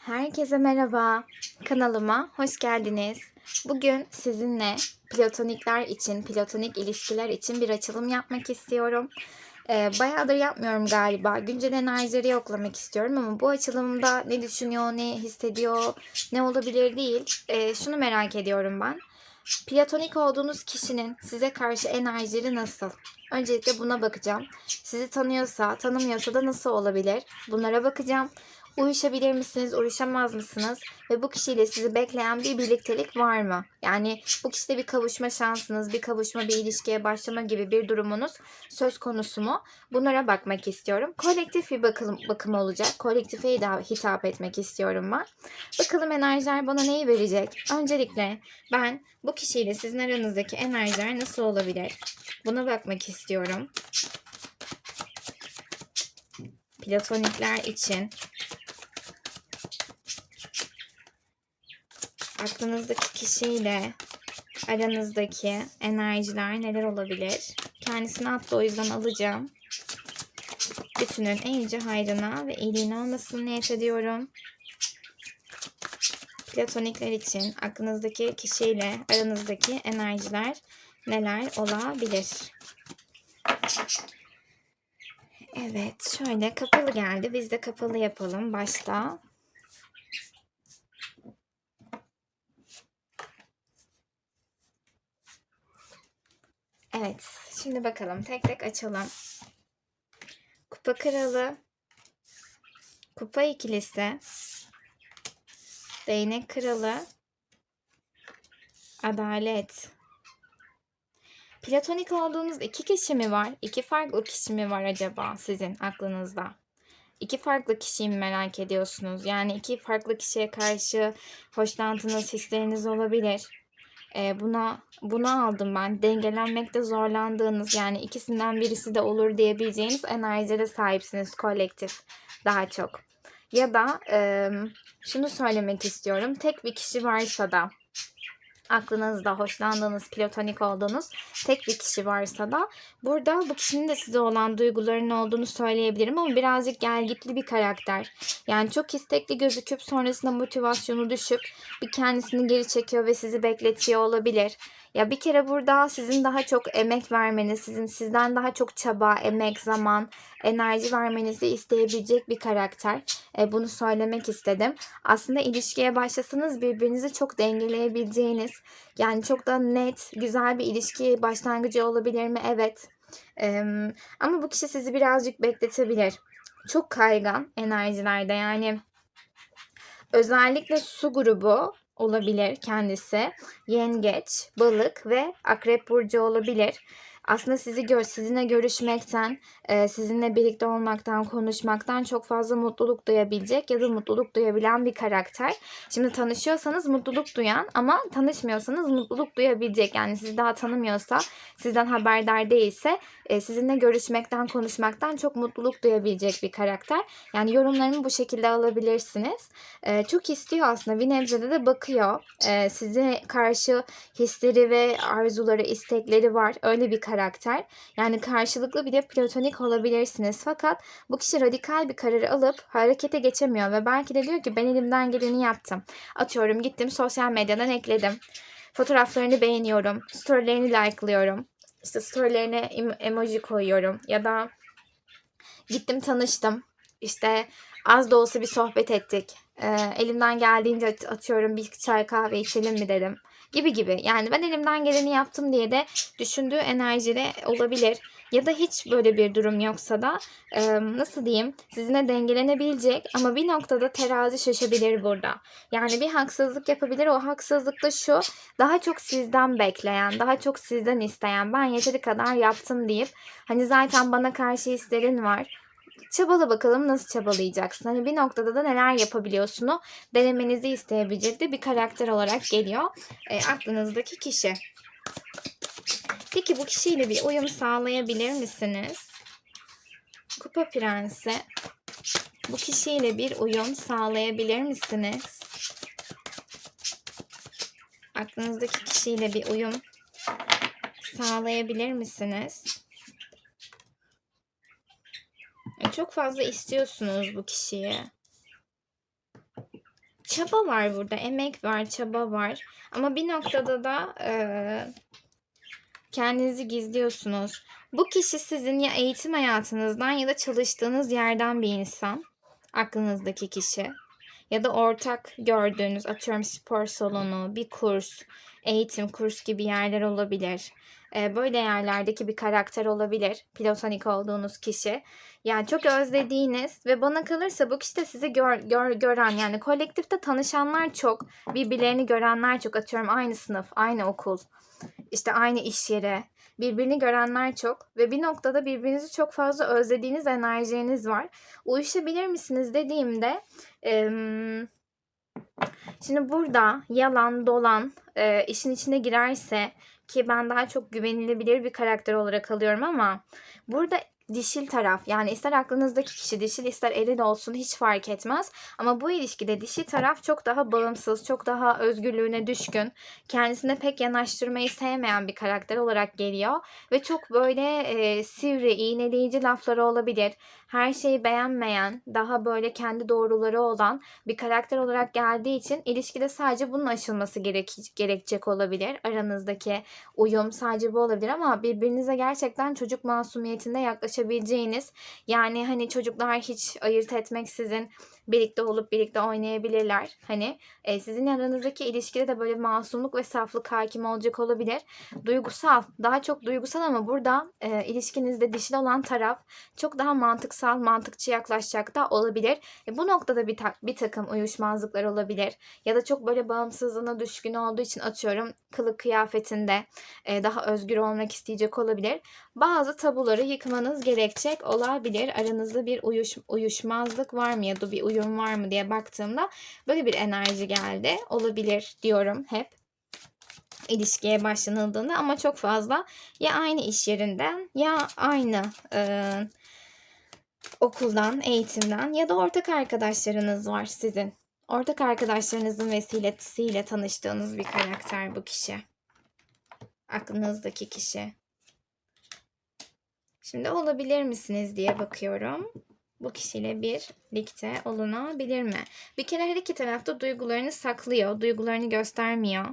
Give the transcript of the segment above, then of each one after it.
Herkese merhaba. Kanalıma hoş geldiniz. Bugün sizinle platonikler için, platonik ilişkiler için bir açılım yapmak istiyorum. Ee, bayağıdır yapmıyorum galiba. Güncel enerjileri yoklamak istiyorum ama bu açılımda ne düşünüyor, ne hissediyor, ne olabilir değil. Ee, şunu merak ediyorum ben. Platonik olduğunuz kişinin size karşı enerjileri nasıl? Öncelikle buna bakacağım. Sizi tanıyorsa, tanımıyorsa da nasıl olabilir? Bunlara bakacağım. Uyuşabilir misiniz, uyuşamaz mısınız? Ve bu kişiyle sizi bekleyen bir birliktelik var mı? Yani bu kişide bir kavuşma şansınız, bir kavuşma, bir ilişkiye başlama gibi bir durumunuz söz konusu mu? Bunlara bakmak istiyorum. Kolektif bir bakım, bakım olacak. Kolektife hitap etmek istiyorum ben. Bakalım enerjiler bana neyi verecek? Öncelikle ben bu kişiyle sizin aranızdaki enerjiler nasıl olabilir? Buna bakmak istiyorum. Platonikler için aklınızdaki kişiyle aranızdaki enerjiler neler olabilir? Kendisini hatta o yüzden alacağım. Bütünün en yüce hayrına ve iyiliğine olmasını niyet ediyorum. Platonikler için aklınızdaki kişiyle aranızdaki enerjiler neler olabilir? Evet, şöyle kapalı geldi. Biz de kapalı yapalım başta. Evet, şimdi bakalım tek tek açalım. Kupa kralı, kupa ikilisi, değnek kralı, adalet. Platonik olduğunuz iki kişi mi var? İki farklı kişi mi var acaba sizin aklınızda? İki farklı kişiyi mi merak ediyorsunuz? Yani iki farklı kişiye karşı hoşlantınız, hisleriniz olabilir. Ee, buna buna aldım ben. Dengelenmekte zorlandığınız yani ikisinden birisi de olur diyebileceğiniz enerjilere sahipsiniz kolektif daha çok. Ya da e, şunu söylemek istiyorum. Tek bir kişi varsa da aklınızda hoşlandığınız, platonik olduğunuz tek bir kişi varsa da burada bu kişinin de size olan duygularının olduğunu söyleyebilirim ama birazcık gelgitli bir karakter. Yani çok istekli gözüküp sonrasında motivasyonu düşüp bir kendisini geri çekiyor ve sizi bekletiyor olabilir. Ya bir kere burada sizin daha çok emek vermeniz, sizin sizden daha çok çaba, emek, zaman, enerji vermenizi isteyebilecek bir karakter. E, bunu söylemek istedim. Aslında ilişkiye başlasanız birbirinizi çok dengeleyebileceğiniz, yani çok da net, güzel bir ilişki başlangıcı olabilir mi? Evet. E, ama bu kişi sizi birazcık bekletebilir. Çok kaygan enerjilerde yani özellikle su grubu olabilir kendisi. Yengeç, balık ve akrep burcu olabilir. Aslında sizi gör, sizinle görüşmekten, e, sizinle birlikte olmaktan, konuşmaktan çok fazla mutluluk duyabilecek ya da mutluluk duyabilen bir karakter. Şimdi tanışıyorsanız mutluluk duyan ama tanışmıyorsanız mutluluk duyabilecek. Yani sizi daha tanımıyorsa, sizden haberdar değilse e, sizinle görüşmekten, konuşmaktan çok mutluluk duyabilecek bir karakter. Yani yorumlarımı bu şekilde alabilirsiniz. E, çok istiyor aslında. Bir nebzede de bakıyor. E, size karşı hisleri ve arzuları, istekleri var. Öyle bir karakter. Yani karşılıklı bir de platonik olabilirsiniz. Fakat bu kişi radikal bir karar alıp harekete geçemiyor ve belki de diyor ki ben elimden geleni yaptım. Atıyorum gittim sosyal medyadan ekledim. Fotoğraflarını beğeniyorum. Storylerini like'lıyorum. İşte storylerine em- emoji koyuyorum. Ya da gittim tanıştım. İşte az da olsa bir sohbet ettik. Ee, elimden geldiğince at- atıyorum bir çay kahve içelim mi dedim. Gibi gibi. Yani ben elimden geleni yaptım diye de düşündüğü enerjide olabilir. Ya da hiç böyle bir durum yoksa da e, nasıl diyeyim sizinle dengelenebilecek ama bir noktada terazi şaşabilir burada. Yani bir haksızlık yapabilir. O haksızlık da şu daha çok sizden bekleyen, daha çok sizden isteyen ben yeteri kadar yaptım deyip hani zaten bana karşı hislerin var. Çabala bakalım nasıl çabalayacaksın. Hani bir noktada da neler yapabiliyorsunu denemenizi isteyebilecek de bir karakter olarak geliyor e, aklınızdaki kişi. Peki bu kişiyle bir uyum sağlayabilir misiniz? Kupa Prensi. Bu kişiyle bir uyum sağlayabilir misiniz? Aklınızdaki kişiyle bir uyum sağlayabilir misiniz? E, Çok fazla istiyorsunuz bu kişiyi. çaba var burada. Emek var, çaba var. Ama bir noktada da eee, kendinizi gizliyorsunuz. Bu kişi sizin ya eğitim hayatınızdan ya da çalıştığınız yerden bir insan. Aklınızdaki kişi. Ya da ortak gördüğünüz atıyorum spor salonu, bir kurs, eğitim kurs gibi yerler olabilir. Ee, böyle yerlerdeki bir karakter olabilir. Platonik olduğunuz kişi. Yani çok özlediğiniz ve bana kalırsa bu kişi de sizi gör, gör, gören yani kolektifte tanışanlar çok. Birbirlerini görenler çok. Atıyorum aynı sınıf, aynı okul, işte aynı iş yeri. Birbirini görenler çok ve bir noktada birbirinizi çok fazla özlediğiniz enerjiniz var. Uyuşabilir misiniz dediğimde em, şimdi burada yalan dolan e, işin içine girerse ki ben daha çok güvenilebilir bir karakter olarak alıyorum ama burada dişil taraf yani ister aklınızdaki kişi dişil ister eril olsun hiç fark etmez. Ama bu ilişkide dişil taraf çok daha bağımsız, çok daha özgürlüğüne düşkün, kendisine pek yanaştırmayı sevmeyen bir karakter olarak geliyor. Ve çok böyle e, sivri, iğneleyici lafları olabilir. Her şeyi beğenmeyen, daha böyle kendi doğruları olan bir karakter olarak geldiği için ilişkide sadece bunun aşılması gerek gerekecek olabilir. Aranızdaki uyum sadece bu olabilir ama birbirinize gerçekten çocuk masumiyetinde yaklaşabileceğiniz yani hani çocuklar hiç ayırt etmeksizin birlikte olup birlikte oynayabilirler. Hani e, sizin aranızdaki ilişkide de böyle masumluk ve saflık hakim olacak olabilir. Duygusal, daha çok duygusal ama burada e, ilişkinizde dişli olan taraf çok daha mantıksal, mantıkçı yaklaşacak da olabilir. E, bu noktada bir, ta- bir takım uyuşmazlıklar olabilir. Ya da çok böyle bağımsızlığına düşkün olduğu için atıyorum kılık kıyafetinde e, daha özgür olmak isteyecek olabilir. Bazı tabuları yıkmanız gerekecek olabilir. Aranızda bir uyuş, uyuşmazlık var mı ya da bir uyum var mı diye baktığımda böyle bir enerji geldi. Olabilir diyorum hep ilişkiye başlanıldığında ama çok fazla ya aynı iş yerinden ya aynı e, okuldan, eğitimden ya da ortak arkadaşlarınız var sizin. Ortak arkadaşlarınızın vesilesiyle tanıştığınız bir karakter bu kişi. Aklınızdaki kişi. Şimdi olabilir misiniz diye bakıyorum. Bu kişiyle birlikte olunabilir mi? Bir kere her iki tarafta duygularını saklıyor, duygularını göstermiyor.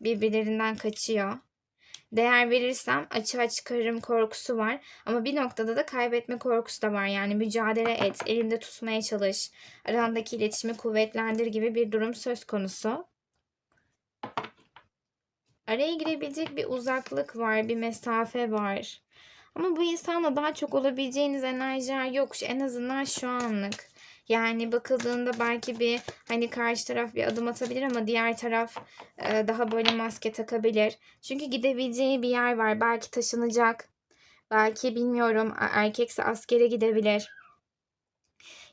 Birbirlerinden kaçıyor. Değer verirsem açığa çıkarırım korkusu var. Ama bir noktada da kaybetme korkusu da var. Yani mücadele et, elinde tutmaya çalış, arandaki iletişimi kuvvetlendir gibi bir durum söz konusu. Araya girebilecek bir uzaklık var, bir mesafe var. Ama bu insanla daha çok olabileceğiniz enerjiler yok. En azından şu anlık. Yani bakıldığında belki bir hani karşı taraf bir adım atabilir ama diğer taraf e, daha böyle maske takabilir. Çünkü gidebileceği bir yer var. Belki taşınacak. Belki bilmiyorum erkekse askere gidebilir.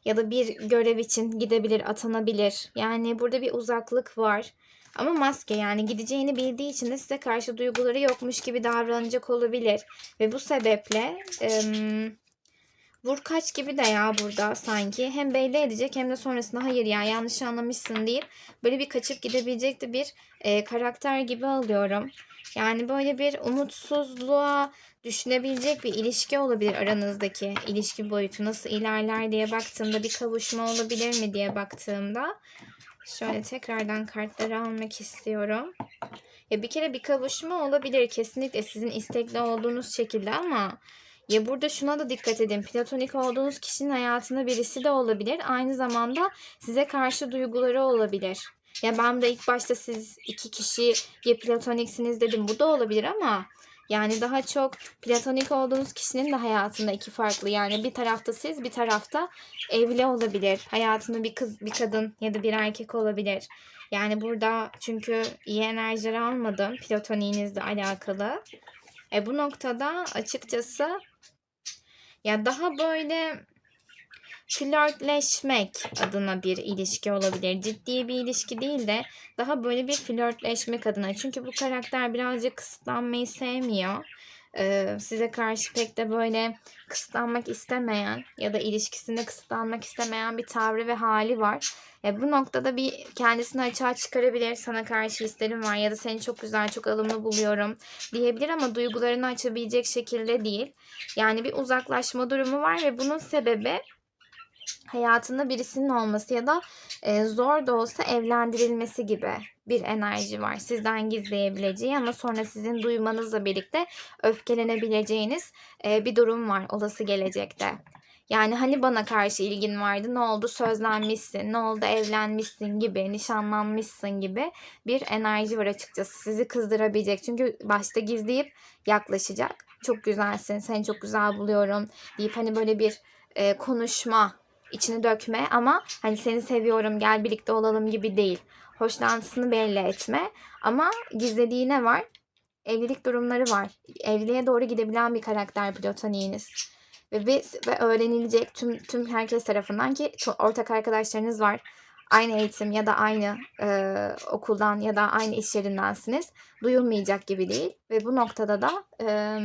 Ya da bir görev için gidebilir, atanabilir. Yani burada bir uzaklık var. Ama maske yani gideceğini bildiği için de size karşı duyguları yokmuş gibi davranacak olabilir. Ve bu sebeple ım, vur kaç gibi de ya burada sanki. Hem belli edecek hem de sonrasında hayır ya yanlış anlamışsın deyip böyle bir kaçıp gidebilecek de bir e, karakter gibi alıyorum. Yani böyle bir umutsuzluğa düşünebilecek bir ilişki olabilir aranızdaki ilişki boyutu nasıl ilerler diye baktığımda bir kavuşma olabilir mi diye baktığımda Şöyle tekrardan kartları almak istiyorum. Ya bir kere bir kavuşma olabilir kesinlikle sizin istekli olduğunuz şekilde ama ya burada şuna da dikkat edin. Platonik olduğunuz kişinin hayatında birisi de olabilir. Aynı zamanda size karşı duyguları olabilir. Ya ben de ilk başta siz iki kişi ya platoniksiniz dedim. Bu da olabilir ama yani daha çok platonik olduğunuz kişinin de hayatında iki farklı. Yani bir tarafta siz, bir tarafta evli olabilir. Hayatında bir kız, bir kadın ya da bir erkek olabilir. Yani burada çünkü iyi enerjiler almadım platoniğinizle alakalı. E bu noktada açıkçası ya daha böyle flörtleşmek adına bir ilişki olabilir. Ciddi bir ilişki değil de daha böyle bir flörtleşmek adına. Çünkü bu karakter birazcık kısıtlanmayı sevmiyor. Ee, size karşı pek de böyle kısıtlanmak istemeyen ya da ilişkisinde kısıtlanmak istemeyen bir tavrı ve hali var. E, bu noktada bir kendisini açığa çıkarabilir. Sana karşı hislerim var ya da seni çok güzel, çok alımlı buluyorum diyebilir ama duygularını açabilecek şekilde değil. Yani bir uzaklaşma durumu var ve bunun sebebi hayatında birisinin olması ya da e, zor da olsa evlendirilmesi gibi bir enerji var. Sizden gizleyebileceği ama sonra sizin duymanızla birlikte öfkelenebileceğiniz e, bir durum var olası gelecekte. Yani hani bana karşı ilgin vardı ne oldu sözlenmişsin, ne oldu evlenmişsin gibi, nişanlanmışsın gibi bir enerji var açıkçası. Sizi kızdırabilecek. Çünkü başta gizleyip yaklaşacak. Çok güzelsin, seni çok güzel buluyorum deyip hani böyle bir e, konuşma, içini dökme ama hani seni seviyorum gel birlikte olalım gibi değil. Hoşlantısını belli etme ama gizlediği ne var? Evlilik durumları var. Evliliğe doğru gidebilen bir karakter platoniğiniz. Ve, biz, ve öğrenilecek tüm tüm herkes tarafından ki ortak arkadaşlarınız var. Aynı eğitim ya da aynı e, okuldan ya da aynı iş yerindensiniz. Duyulmayacak gibi değil. Ve bu noktada da e,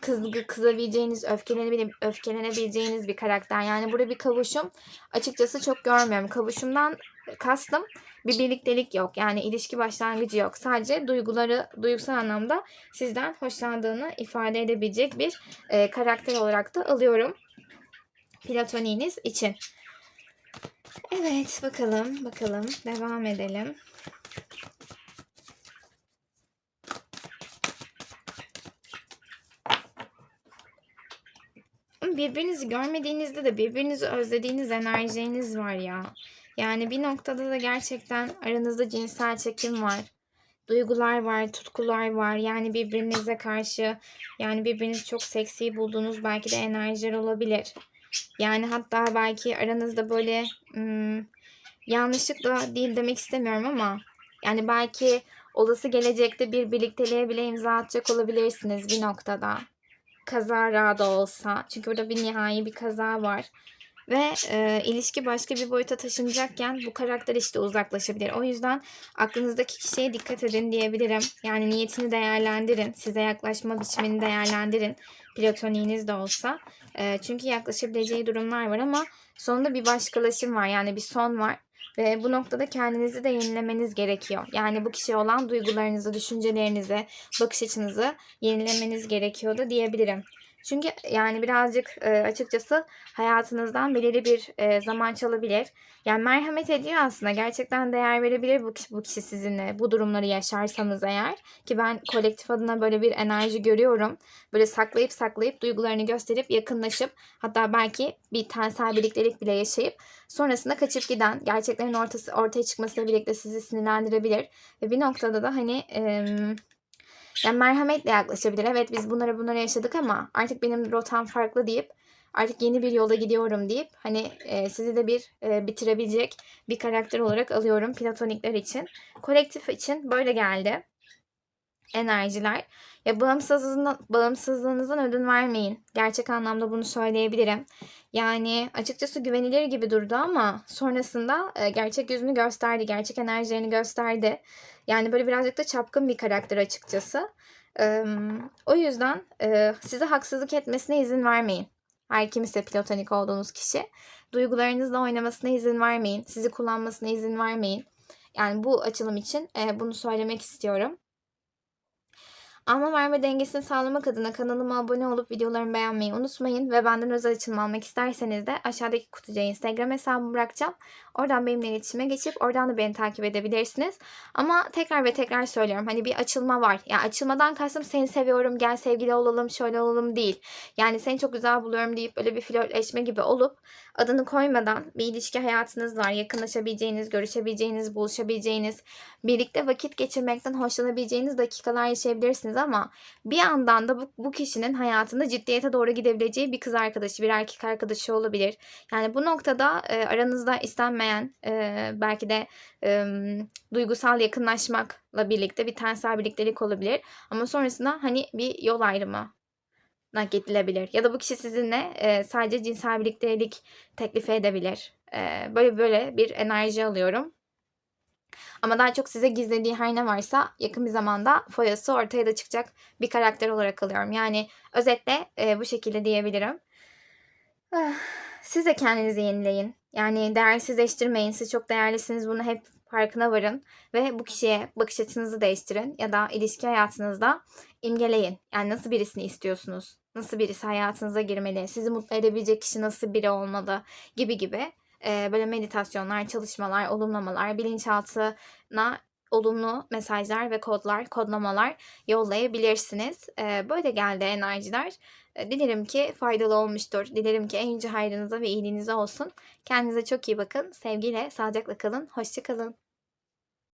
kızgı kızabileceğiniz, öfkelenebilip öfkelenebileceğiniz bir karakter. Yani burada bir kavuşum açıkçası çok görmüyorum. Kavuşumdan kastım bir birliktelik yok. Yani ilişki başlangıcı yok. Sadece duyguları duygusal anlamda sizden hoşlandığını ifade edebilecek bir e, karakter olarak da alıyorum. Platoniğiniz için. Evet bakalım bakalım devam edelim. Birbirinizi görmediğinizde de birbirinizi özlediğiniz enerjiniz var ya. Yani bir noktada da gerçekten aranızda cinsel çekim var. Duygular var, tutkular var. Yani birbirinize karşı yani birbirinizi çok seksi bulduğunuz belki de enerjiler olabilir. Yani hatta belki aranızda böyle ım, yanlışlıkla değil demek istemiyorum ama yani belki olası gelecekte bir birlikteliğe bile imza atacak olabilirsiniz bir noktada. Kazara da olsa. Çünkü burada bir nihai bir kaza var. Ve e, ilişki başka bir boyuta taşınacakken bu karakter işte uzaklaşabilir. O yüzden aklınızdaki kişiye dikkat edin diyebilirim. Yani niyetini değerlendirin. Size yaklaşma biçimini değerlendirin. Platoniğiniz de olsa. E, çünkü yaklaşabileceği durumlar var ama sonunda bir başkalaşım var. Yani bir son var. Ve bu noktada kendinizi de yenilemeniz gerekiyor. Yani bu kişiye olan duygularınızı, düşüncelerinizi, bakış açınızı yenilemeniz gerekiyor da diyebilirim. Çünkü yani birazcık e, açıkçası hayatınızdan belirli bir e, zaman çalabilir. Yani merhamet ediyor aslında. Gerçekten değer verebilir bu kişi, bu kişi sizinle bu durumları yaşarsanız eğer. Ki ben kolektif adına böyle bir enerji görüyorum. Böyle saklayıp saklayıp duygularını gösterip yakınlaşıp hatta belki bir tensel birliktelik bile yaşayıp sonrasında kaçıp giden gerçeklerin ortası, ortaya çıkmasıyla birlikte sizi sinirlendirebilir. Ve bir noktada da hani... E, yani merhametle yaklaşabilir. Evet biz bunları bunları yaşadık ama artık benim rotam farklı deyip artık yeni bir yolda gidiyorum deyip hani e, sizi de bir e, bitirebilecek bir karakter olarak alıyorum platonikler için. Kolektif için böyle geldi enerjiler. Ya bağımsızlığınızdan, bağımsızlığınızdan ödün vermeyin. Gerçek anlamda bunu söyleyebilirim. Yani açıkçası güvenilir gibi durdu ama sonrasında e, gerçek yüzünü gösterdi. Gerçek enerjilerini gösterdi. Yani böyle birazcık da çapkın bir karakter açıkçası. O yüzden e, size haksızlık etmesine izin vermeyin. Her kimse platonik olduğunuz kişi. Duygularınızla oynamasına izin vermeyin. Sizi kullanmasına izin vermeyin. Yani bu açılım için e, bunu söylemek istiyorum. Alma verme dengesini sağlamak adına kanalıma abone olup videolarımı beğenmeyi unutmayın. Ve benden özel açılım almak isterseniz de aşağıdaki kutucuya Instagram hesabımı bırakacağım. Oradan benimle iletişime geçip oradan da beni takip edebilirsiniz. Ama tekrar ve tekrar söylüyorum. Hani bir açılma var. Ya yani açılmadan kastım seni seviyorum gel sevgili olalım şöyle olalım değil. Yani seni çok güzel buluyorum deyip böyle bir flörtleşme gibi olup adını koymadan bir ilişki hayatınız var. Yakınlaşabileceğiniz, görüşebileceğiniz, buluşabileceğiniz, birlikte vakit geçirmekten hoşlanabileceğiniz dakikalar yaşayabilirsiniz ama bir yandan da bu, bu kişinin hayatında ciddiyete doğru gidebileceği bir kız arkadaşı, bir erkek arkadaşı olabilir. Yani bu noktada e, aranızda istenmeyen e, belki de e, duygusal yakınlaşmakla birlikte bir tensel birliktelik olabilir. Ama sonrasında hani bir yol ayrımı gidilebilir. Ya da bu kişi sizinle e, sadece cinsel birliktelik teklif edebilir. E, böyle böyle bir enerji alıyorum. Ama daha çok size gizlediği her ne varsa yakın bir zamanda foyası ortaya da çıkacak bir karakter olarak alıyorum. Yani özetle e, bu şekilde diyebilirim. Ah, siz de kendinizi yenileyin. Yani değersizleştirmeyin. Siz çok değerlisiniz. Bunu hep farkına varın. Ve bu kişiye bakış açınızı değiştirin. Ya da ilişki hayatınızda imgeleyin. Yani nasıl birisini istiyorsunuz? nasıl birisi hayatınıza girmeli, sizi mutlu edebilecek kişi nasıl biri olmalı gibi gibi e, böyle meditasyonlar, çalışmalar, olumlamalar, bilinçaltına olumlu mesajlar ve kodlar, kodlamalar yollayabilirsiniz. E, böyle geldi enerjiler. E, Dilerim ki faydalı olmuştur. Dilerim ki en yüce hayrınıza ve iyiliğinize olsun. Kendinize çok iyi bakın. Sevgiyle, sağlıcakla kalın. Hoşçakalın.